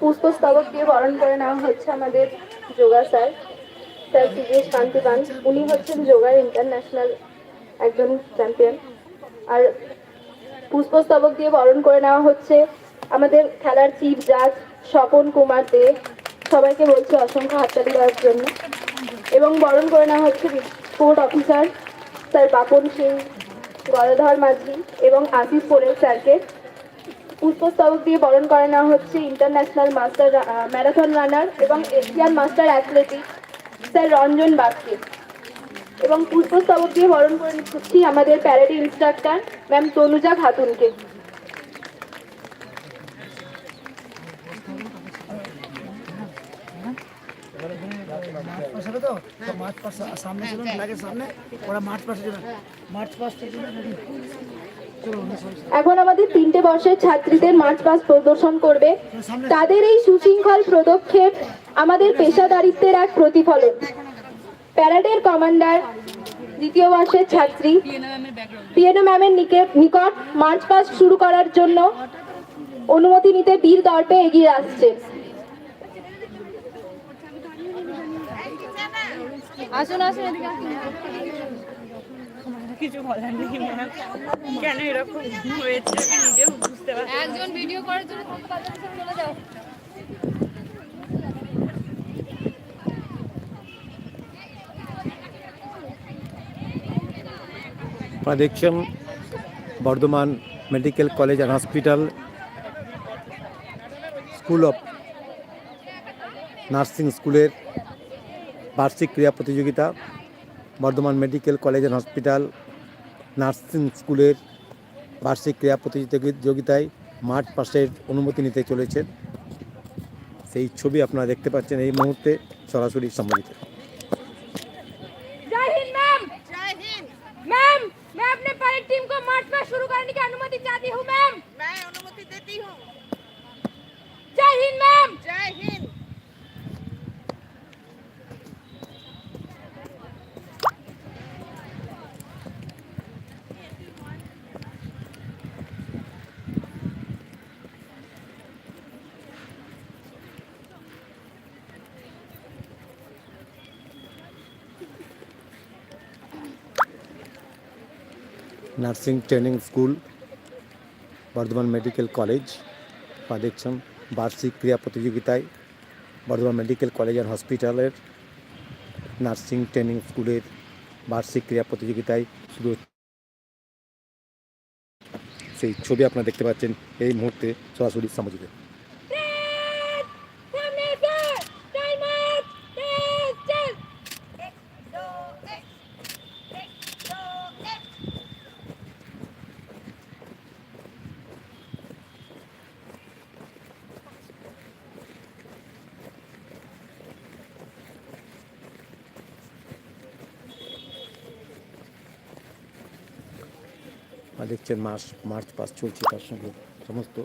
পুষ্পস্তবক দিয়ে বরণ করে নেওয়া হচ্ছে আমাদের যোগা স্যার। স্যার সিরিয়াস কান্তি পান। উনি হচ্ছেন যোগার ইন্টারন্যাশনাল একজন চ্যাম্পিয়ন। আর পুষ্পস্তবক দিয়ে বরণ করে নেওয়া হচ্ছে আমাদের খেলার চিফ জাজ স্বপন কুমার দে। সবাইকে বলছি অসংখ্য হাততালি দেওয়ার জন্য। এবং বরণ করে নেওয়া হচ্ছে sport officer, sir Bapan Singh, Gadadhar Majhi এবং আসিফ পোরেল স্যারকে। পুষ্পস্তবক দিয়ে বরণ করে নেওয়া হচ্ছে ইন্টারন্যাশনাল মাস্টার ম্যারাথন রানার এবং Asian master athletic sir Ranjan বাগকে এবং পুষ্পস্তবক দিয়ে বরণ করে নিচ্ছি আমাদের প্যারেডি ইনস্ট্রাক্টর, ম্যাম তনুজা খাতুনকে পাস হবে তো তো মার্চ পাস সামনে ছিল ফ্ল্যাগের সামনে ওরা মার্চ পাসের জন্য মার্চ পাসটার জন্য এখন আমাদের তিনটে বর্ষের ছাত্রীদের মার্চ পাস প্রদর্শন করবে। তাদের এই সুশৃঙ্খল পদক্ষেপ আমাদের পেশাদারিত্বের এক প্রতিফলন। প্যারেডের কমান্ডার দ্বিতীয় বর্ষের ছাত্রী পিএনও ম্যামের নিকে- নিকট মার্চ পাস শুরু করার জন্য অনুমতি নিতে বীর দর্পে এগিয়ে আসছে। আসুন আসুন এদিকে। কিছু বলার নেই ম্যাম কেন এরকম হয়েছে আমি নিজেও বুঝতে পারছি একজন ভিডিও করার জন্য তুমি চলে যাও। আপনারা দেখছেন Bardhaman medical college and hospital school of nursing স্কুলের বার্ষিক ক্রীড়া প্রতিযোগিতা, Bardhaman medical college and hospital, nursing স্কুলের বার্ষিক ক্রীড়া প্রতিযোগিতায় মাঠ পাশের অনুমতি নিতে চলেছেন। সেই ছবি আপনারা দেখতে পাচ্ছেন এই মুহূর্তে সরাসরি সম্মিলিত nursing training school, Bardhaman medical college, বা দেখছেন বার্ষিক ক্রীড়া প্রতিযোগিতায় বর্ধমান মেডিকেল কলেজ অ্যান্ড হসপিটালের নার্সিং ট্রেনিং স্কুলের বার্ষিক ক্রীড়া প্রতিযোগিতায় শুরু সেই ছবি আপনারা দেখতে পাচ্ছেন এই মুহূর্তে সরাসরি সামাজিকে দেখছেন মাস মার্চ পাস চলছে তার সঙ্গে সমস্ত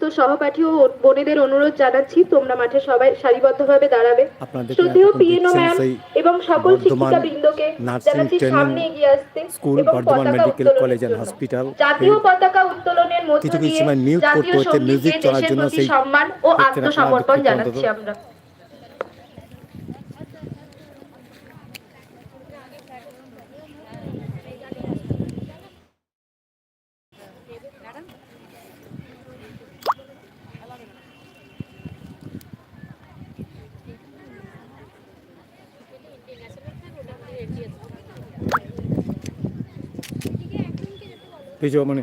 তো সহপাঠী ও বোনেদের অনুরোধ জানাচ্ছি তোমরা মাঠে সবাই সারিবদ্ধভাবে দাঁড়াবে। শ্রদ্ধেয় পিএনও ম্যাম এবং সকল শিক্ষিকা বৃন্দকে জানাচ্ছি সামনে এগিয়ে আসতে school Bardhaman medical college and hospital জাতীয় পতাকা উত্তোলনের মধ্য দিয়ে জাতীয় সঙ্গীতে দেশের প্রতি সম্মান ও আত্মসমর্পণ জানাচ্ছি আমরা। কিছু মানে।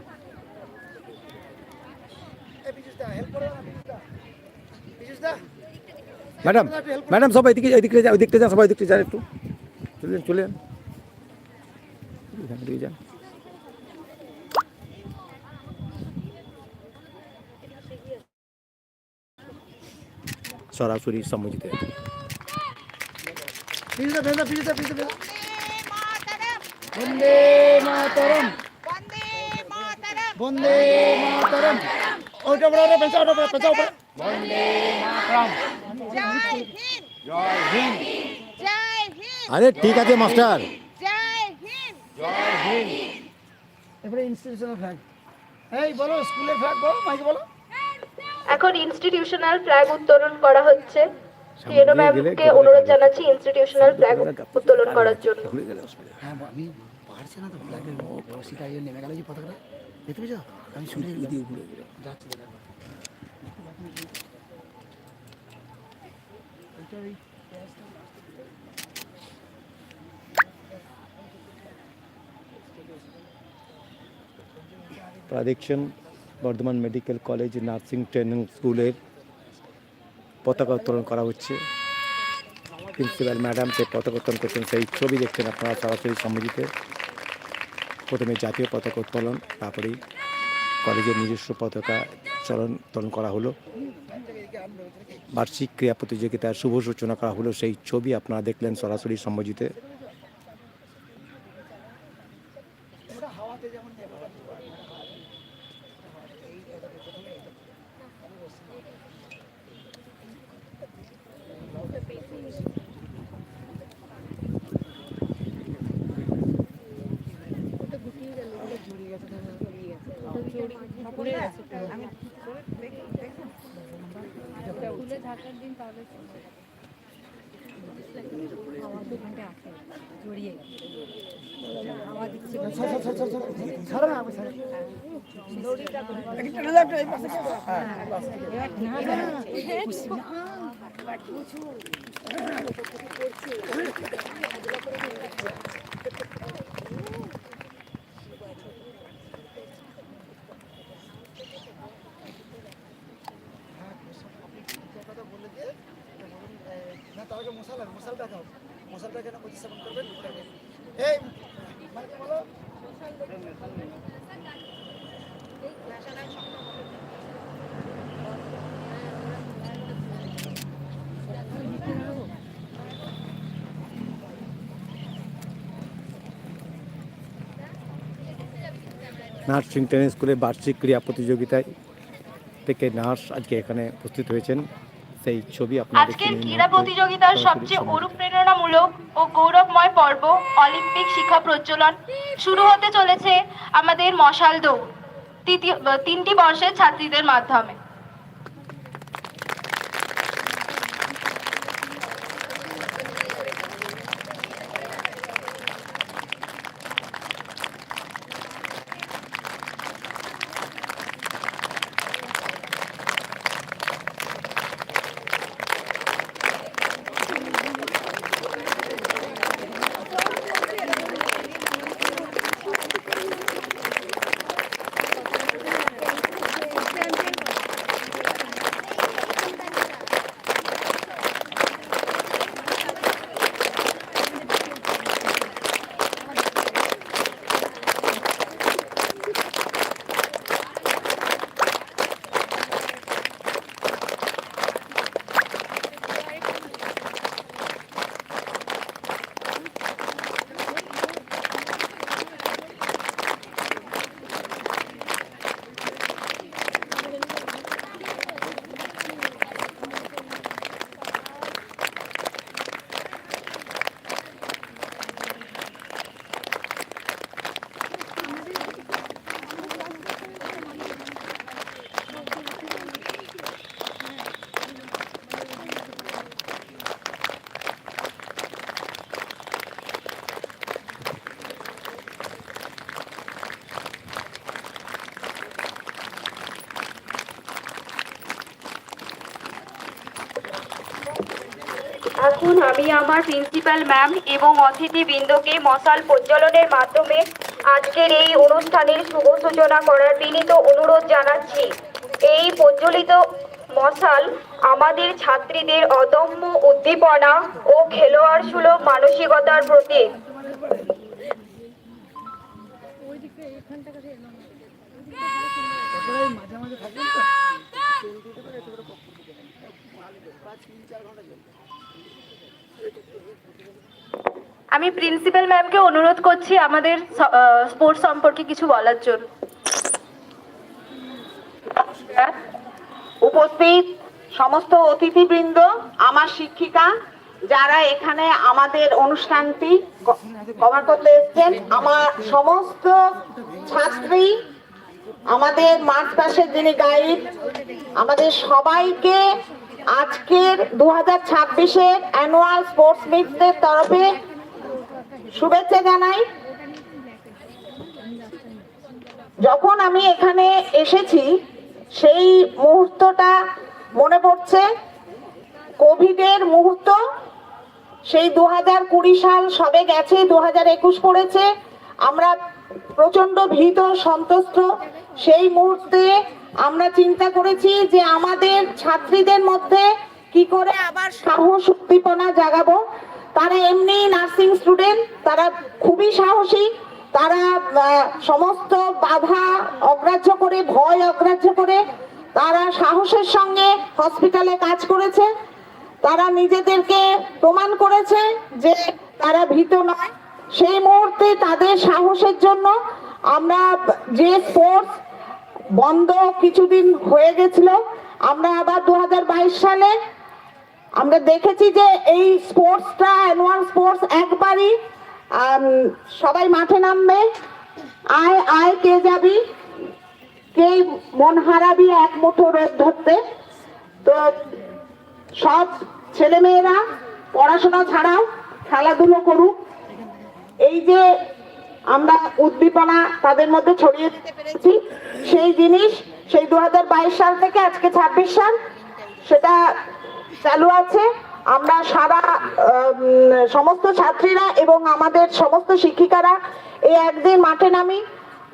ম্যাডাম ম্যাডাম সবাই এদিকে এদিকে যান ওইদিকটা যান সবাই এদিকটা যান একটু। চলে যান। চলে যান থেকে যান। সরাসরি সম্মুখিত বন্দে মাতারাম। বন্দে মাতরম। ওটা বড় ওটা পেঁচা ওটা পেঁচা উপরে জয় হিন্দ জয় হিন্দ জয় হিন্দ। আরে ঠিক আছে মাস্টার। জয় হিন্দ। এবারে ইনস্টিটিউশনাল ফ্ল্যাগ এই বলো স্কুলের ফ্ল্যাগ বলো মাইকে বলো। এখন ইনস্টিটিউশনাল ফ্ল্যাগ উত্তোলন করা হচ্ছে। পিএনও ম্যামকে অনুরোধ জানাচ্ছি ইনস্টিটিউশনাল ফ্ল্যাগ উত্তোলন করার জন্য। হ্যাঁ আমি পারছি না তো ফ্ল্যাগের নেমে গেল যে পতাকাটা। পেয়েছ? আমি শুনে দিয়ে ঘুরে ঘুরে। যাচ্ছি দেখো। Bardhaman medical college nursing training স্কুলের পতাকা উত্তোলন করা হচ্ছে। প্রিন্সিপাল ম্যাডাম যে পতাকা উত্তোলন করছেন সেই ছবি দেখছেন আপনারা সরাসরি সম্মুখীতে প্রথমে জাতীয় পতাকা উত্তোলন, তারপরেই কলেজের নিজস্ব পতাকা চলন উত্তোলন করা হলো। বার্ষিক ক্রীড়া প্রতিযোগিতার শুভ সূচনা করা হলো, সেই ছবি আপনারা দেখলেন সরাসরি সম্মুখীতে ছাড়, ছাড়, ছাড়, ছাড়, ছাড়। ছাড়ো না, আমি ছাড়ো। কথা বলে দিয়ে না তার আগে মশাল আছে মশালটা দাও মশালটা কেন প্রতিস্থাপন করবেন ওটাকে। এই মাইকে বলো নার্সিং ট্রেনিং স্কুলে বার্ষিক ক্রীড়া প্রতিযোগিতায় থেকে নার্স আজকে এখানে উপস্থিত হয়েছেন। সেই ছবি আজকের ক্রীড়া প্রতিযোগিতার সবচেয়ে অনুপ্রেরণামূলক ও গৌরবময় পর্ব অলিম্পিক শিক্ষা প্রচলন। শুরু হতে চলেছে আমাদের মশাল দৌড় তৃতীয় তিনটি বর্ষের ছাত্রীদের মাধ্যমে। আমি আমার প্রিন্সিপাল ম্যাম এবং অতিথিবৃন্দকে মশাল প্রজ্বলনের মাধ্যমে আজকের এই অনুষ্ঠানের শুভ সূচনা করার বিনীত অনুরোধ জানাচ্ছি। এই প্রজ্বলিত মশাল আমাদের ছাত্রীদের অদম্য উদ্দীপনা ও খেলোয়াড় সুলভ মানসিকতার প্রতীক। আমি প্রিন্সিপাল ম্যামকে অনুরোধ করছি আমাদের স্পোর্টস সম্পর্কে কিছু বলার জন্য। উপস্থিত সমস্ত অতিথিবৃন্দ, আমার শিক্ষিকা, যারা এখানে আমাদের অনুষ্ঠানটি কভার করতে এসেছেন, আমার সমস্ত ছাত্রী, আমাদের মার্চ পাশের যিনি গাইড আমাদের সবাইকে আজকের দু হাজার ছাব্বিশের অ্যানুয়াল স্পোর্টস মিটসের তরফে শুভেচ্ছা জানাই। যখন আমি এখানে এসেছি, সেই মুহূর্তটা মনে পড়ছে। কোভিডের মুহূর্ত, সেই দু হাজার কুড়ি সাল সবে গেছে দু হাজার একুশ পড়েছে। আমরা প্রচণ্ড ভীত, সন্তুষ্ট। সেই মুহূর্তে আমরা চিন্তা করেছি যে আমাদের ছাত্রীদের মধ্যে কি করে আবার সাহস উদ্দীপনা জাগাবো। তারা এমনি নার্সিং স্টুডেন্ট তারা খুবই সাহসী, তারা সমস্ত বাধা অগ্রাহ্য করে, ভয় অগ্রাহ্য করে, তারা সাহসের সঙ্গে হসপিটালে কাজ করেছে। তারা নিজেদেরকে প্রমাণ করেছে যে তারা ভীত নয়। সেই মুহূর্তে তাদের সাহসের জন্য আমরা যে স্পোর্টস বন্ধ কিছুদিন হয়ে গেছিল, আমরা আবার দু হাজার বাইশ সালে আমরা দেখেছি যে এই স্পোর্টসটা অ্যানুয়াল স্পোর্টস একবারই সবাই মাঠে নামবে। আয় আয়, কে যাবি? কে মন হারাবি এক মুঠো রোদ ধরতে? তো সব ছেলেমেয়েরা পড়াশোনা ছাড়াও খেলাধুলো করুক। এই যে আমরা উদ্দীপনা তাদের মধ্যে ছড়িয়ে দিতে পেরেছি, সেই জিনিস, সেই দু হাজার বাইশ সাল থেকে আজকে ছাব্বিশ সাল, সেটা চালু আছে। আমরা সারা সমস্ত ছাত্রীরা এবং আমাদের সমস্ত শিক্ষিকারা এই একদিন মাঠে নামি।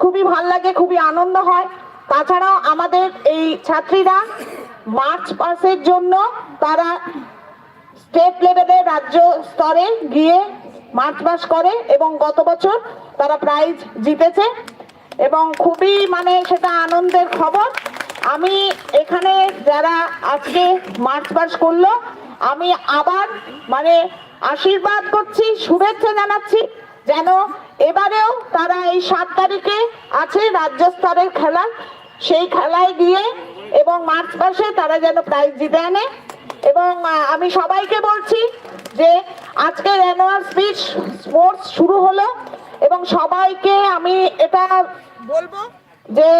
খুবই ভালো লাগে, খুবই আনন্দ হয়। তাছাড়াও আমাদের এই ছাত্রীরা মার্চ পাসের জন্য তারা স্টেট লেভেলে রাজ্য স্তরে গিয়ে মার্চ পাস করে এবং গত বছর তারা প্রাইজ জিতেছে। এবং খুবই মানে সেটা আনন্দের খবর। আমি এখানে যারা আজকে মার্চ পাস করল, আমি আবার মানে আশীর্বাদ করছি, শুভেচ্ছা জানাচ্ছি যেন এবারেও তারা এই সাত তারিখে আছে রাজ্য স্তরের খেলা। সেই খেলায় গিয়ে এবং মার্চ মাসে তারা যেন প্রাইজ জিতে আনে। এবং আমি সবাইকে বলছি যে আজকের অ্যানুয়াল স্পিচ স্পোর্টস শুরু হলো এবং সবাইকে আমি এটা বলব যে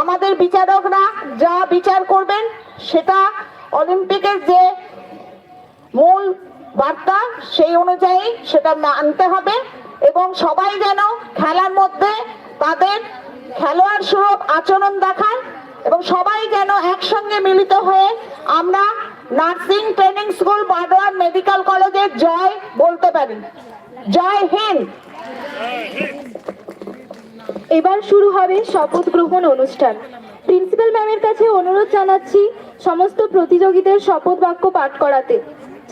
আমাদের বিচারকরা যা বিচার করবেন, সেটা অলিম্পিকের যে মূল বার্তা, সেই অনুযায়ী সেটা মানতে হবে এবং সবাই যেন খেলার মধ্যে তাদের খেলোয়াড় সুলভ আচরণ দেখায় এবং সবাই যেন একসঙ্গে মিলিত হয়ে আমরা nursing training school Burdwan medical কলেজের জয় বলতে পারি। জয় হিন্দ! এবার শুরু হবে শপথ গ্রহণ অনুষ্ঠান। প্রিন্সিপাল ম্যামের কাছে অনুরোধ জানাচ্ছি সমস্ত প্রতিযোগীদের শপথ বাক্য পাঠ করাতে,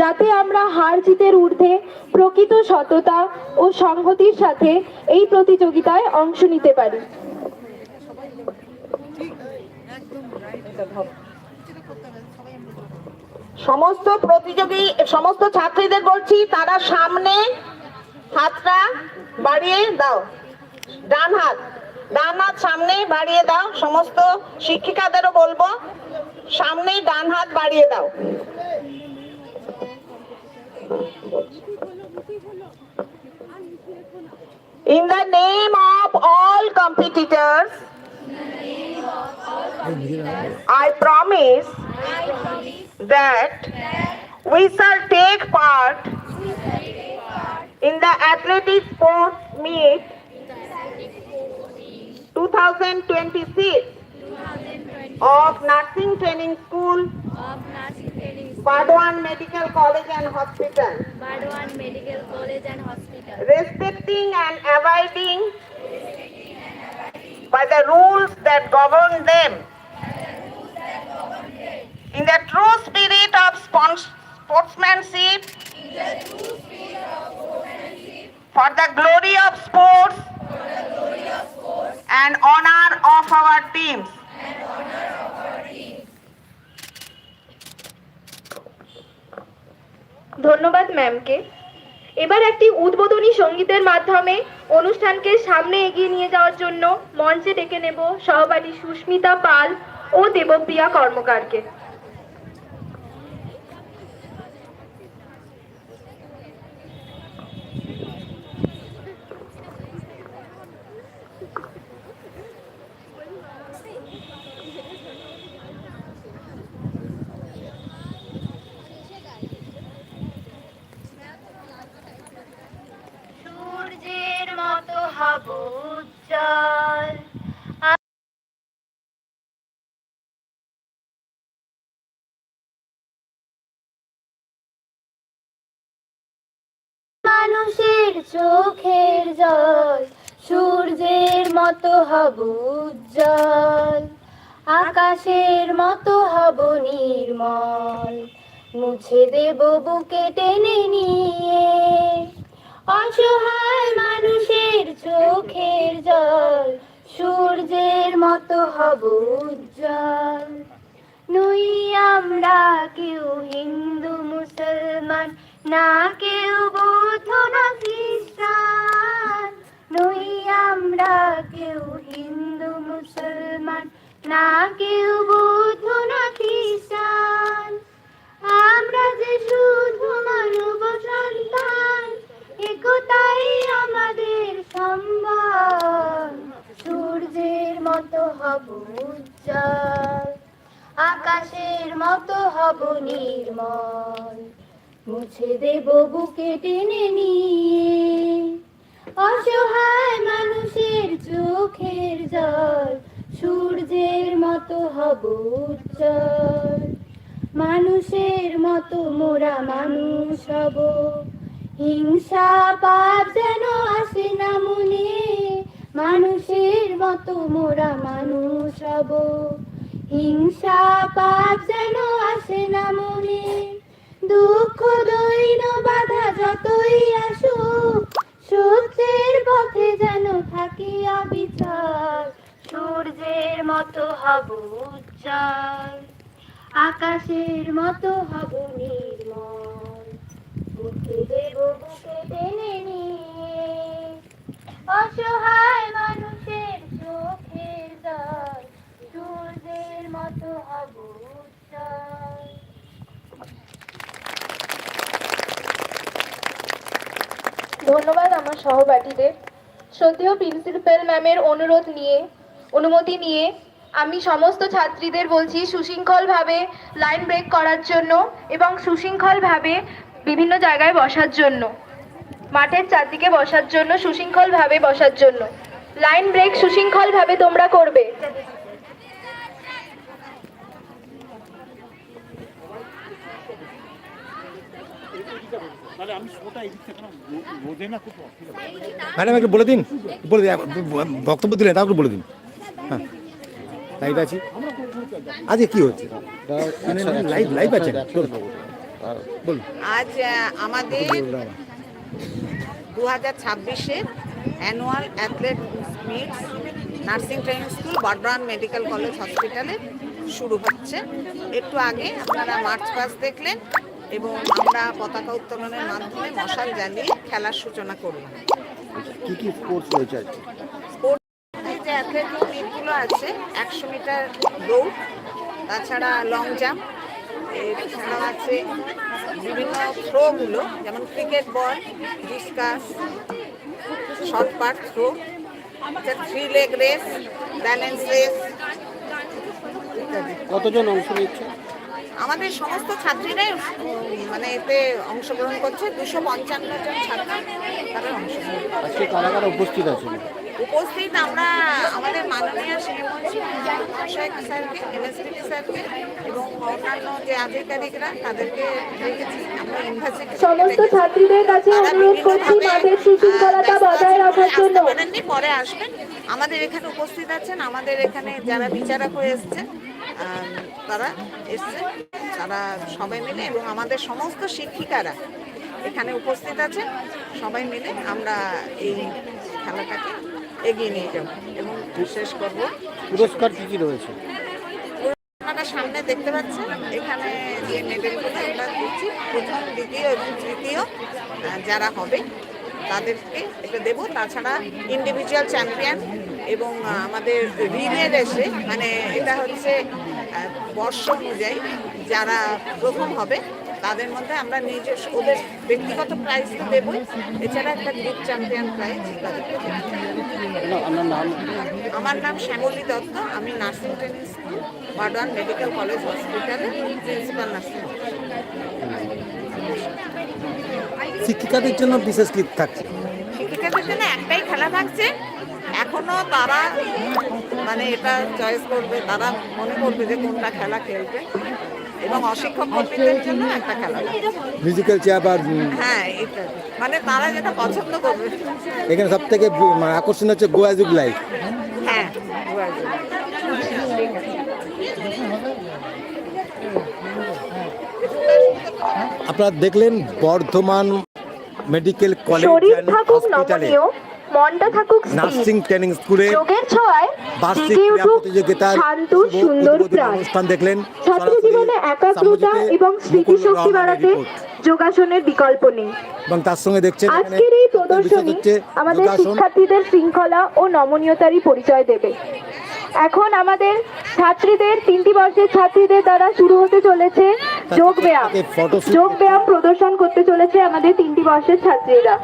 যাতে আমরা হার জিতের ঊর্ধ্বে প্রকৃত সততা ও সংহতির সাথে এই প্রতিযোগিতায় অংশ নিতে পারি। সমস্ত প্রতিযোগী, সমস্ত ছাত্রীদের বলছি, তারা সামনে হাতটা বাড়িয়ে দাও। ডান হাত ডান হাত সামনে বাড়িয়ে দাও সমস্ত শিক্ষিকাদেরও বলব সামনেই ডান হাত বাড়িয়ে দাও In the name of all competitors, I promise that we shall take part in the athletic sports meet 2026 of Nursing Training School Bardwan Medical College and Hospital, Bardwan Medical College and Hospital, respecting and abiding by the rules that govern them. In the true spirit of sportsmanship. For the glory of sports and honor of our teams. ধন্যবাদ ম্যামকে এবার একটি উদ্বোধনী সঙ্গীতের মাধ্যমে অনুষ্ঠানকে সামনে এগিয়ে নিয়ে যাওয়ার জন্য মঞ্চে ডেকে নেব সহপাঠী সুস্মিতা পাল ও দেবপ্রিয়া কর্মকারকে সূর্যের মতো হব উজ্জ্বল মানুষের চোখের জল, সূর্যের মতো হব উজ্জ্বল, আকাশের মতো হব নির্মল। মুছে দেব বুকে টেনে নিয়ে, অসহায় মানুষের চোখের জল, সূর্যের মতো হব উজ্জ্বল। নই আমরা কেউ হিন্দু, মুসলমান না কেউ বৌদ্ধ না খ্রিস্টান। নই আমরা কেউ হিন্দু, মুসলমান। না কেউ বৌদ্ধ না খ্রিস্টান। আমরা যে শুধু মানব সন্তান, একতাই আমাদের সম্মান সূর্যের মতো হব উজ্জ্বল, আকাশের মতো হব নির্মল। মুছে দেব বুকে টেনে নিয়ে। অসহায় মানুষের চোখের জল, সূর্যের মতো হব উজ্জ্বল। মানুষের মতো মোরা মানুষ হব। হিংসা পাপ যেন আসে না মনে, মানুষের মতো মোরা মানুষ হব। হিংসা পাপ যেন আসে না মনে। দুঃখ দৈন বাধা যতই আসুক সত্যের পথে যেন থাকি অবিচল, সূর্যের মতো হব উজ্জ্বল, আকাশের মতো হব নির্মল। মুখে দেব, বুকে টেনে নিয়ে, অসহায় মানুষের চোখের জল, সূর্যের মতো হব উজ্জ্বল। ধন্যবাদ আমার সহপাঠীদের। শ্রদ্ধেয় প্রিন্সিপাল ম্যামের অনুরোধ নিয়ে, অনুমতি নিয়ে আমি সমস্ত ছাত্রীদের বলছি, সুশৃঙ্খলভাবে লাইন ব্রেক করার জন্য এবং সুশৃঙ্খলভাবে বিভিন্ন জায়গায় বসার জন্য, মাঠের চারদিকে বসার জন্য, সুশৃঙ্খলভাবে বসার জন্য। লাইন ব্রেক সুশৃঙ্খলভাবে তোমরা করবে। ম্যাডাম একটু বলে দিন। বলে দিন বক্তব্য দিলেন একটু বলে দিন। হ্যাঁ লাইভ আছি। আজকে কি হচ্ছে? লাইভ লাইভ আছে? আজ আমাদের দু হাজার ছাব্বিশের annual athlete meets nursing training school Bardhaman medical college হসপিটালে শুরু হচ্ছে। একটু আগে আপনারা মার্চ পাস দেখলেন। এবং আমরা পতাকা উত্তোলনের মাধ্যমে মশাল জ্বালিয়ে খেলার সূচনা করলাম। কি কি স্পোর্টস রয়েছে যে অ্যাথলেটিক মিটগুলো আছে একশো মিটার দৌড় তাছাড়া লং জাম্প এছাড়াও আছে বিভিন্ন থ্রোগুলো যেমন cricket ball discus shot put throw three leg race balance race কতজন অংশ নিচ্ছে? আমাদের সমস্ত ছাত্রীরাই মানে এতে অংশগ্রহণ করছে। দুশো পঞ্চান্ন জন ছাত্র তারা অংশগ্রহণ কারা কারা উপস্থিত আছে উপস্থিত আমরা আমাদের মাননীয় মহাশয় স্যারকে এমএসপি স্যারকে এবং অন্যান্য যে আধিকারিকরা তাদেরকে রেখেছি আমরা ইউনিভার্সিটি সমস্ত ছাত্রীদের কাছে অনুরোধ করছি মাঠের সুশৃঙ্খলতা বজায় রাখার জন্য। পরে আসবেন। আমাদের এখানে উপস্থিত আছেন আমাদের এখানে যারা বিচারক হয়ে এসছেন তারা এসছেন তারা সবাই মিলে এবং আমাদের সমস্ত শিক্ষিকারা এখানে উপস্থিত আছেন সবাই মিলে আমরা এই খেলাটাকে এগিয়ে নিয়ে যাব এবং শেষ করব পুরস্কার কী কী রয়েছে? আপনারা সামনে দেখতে পাচ্ছেন এখানে যে মেডেলগুলো আমরা দিচ্ছি প্রথম দ্বিতীয় এবং তৃতীয় যারা হবে তাদেরকে এটা দেবো। তাছাড়া ইন্ডিভিজুয়াল চ্যাম্পিয়ন এবং আমাদের রিলে রেসে মানে এটা হচ্ছে বর্ষ অনুযায়ী যারা প্রথম হবে, তাদের মধ্যে আমরা নিজস্ব, ওদের ব্যক্তিগত প্রাইজ তো দেবই। এছাড়া একটা গ্রুপ চ্যাম্পিয়ন প্রাইজ আমার নাম শ্যামলী দত্ত। আমি nursing training school Burdwan medical college হসপিটালে প্রিন্সিপাল নার্সিং শিক্ষিকাদের জন্য বিশেষ কি থাকছে। শিক্ষিকাদের জন্য একটাই খেলা থাকছে। এখনও তারা মানে এটা চয়েস করবে তারা মনে করবে যে কোনটা খেলা খেলবে। এবং অশিক্ষক কর্মীদের জন্য একটা খেলা। মিউজিক্যাল চেয়ার হ্যাঁ এটা। মানে তারা যেটা পছন্দ করবে। এখানে সব থেকে আকর্ষণ হচ্ছে গোয়াজুগ লাইফ হ্যাঁ। আপনারা দেখলেন বর্ধমান মেডিকেল কলেজ থাকুক হসপিটালে নমনীয় মনটা থাকুক নার্সিং ট্রেনিং স্কুলে যোগের ছোঁয়ায় বার্ষিক ক্রীড়া প্রতিযোগিতার সুন্দর অনুষ্ঠান দেখলেন ছাত্র সরাসরি জীবনে একাগ্রতা এবং মুকুল স্মৃতিশক্তি বাড়াতে যোগাসনের বিকল্প নেই। এবং তার সঙ্গে দেখছেন এখানে আজকের এই প্রদর্শনী আমাদের শিক্ষার্থীদের শৃঙ্খলা ও নমনীয়তারই পরিচয় দেবে। এখন আমাদের ছাত্রীদের তিনটি বর্ষের ছাত্রীদের দ্বারা শুরু হতে চলেছে যোগ ব্যায়াম। যোগ ব্যায়াম প্রদর্শন করতে চলেছে আমাদের তিনটি বর্ষের ছাত্রীরা।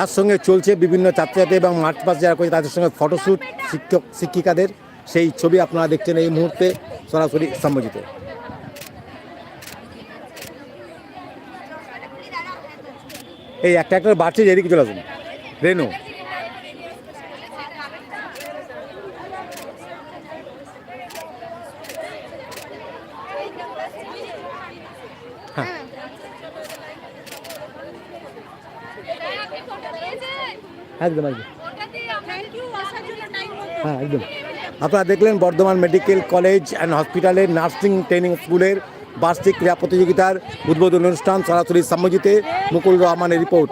তার সঙ্গে চলছে বিভিন্ন ছাত্রছাত্রী এবং মাঠ পাস যারা করছে তাদের সঙ্গে ফটোশ্যুট শিক্ষক, শিক্ষিকাদের। সেই ছবি আপনারা দেখছেন এই মুহূর্তে সরাসরি সম্মোজিত এই একটা একটা বাড়ছে যেদিকে চলে আসুন। রেনু। একদম একদম। হ্যাঁ একদম। আপনারা দেখলেন বর্ধমান মেডিকেল কলেজ অ্যান্ড হসপিটালের নার্সিং ট্রেনিং স্কুলের বার্ষিক ক্রীড়া প্রতিযোগিতার উদ্বোধন অনুষ্ঠান সরাসরি সম্মজিতে মুকুল রহমানের রিপোর্ট।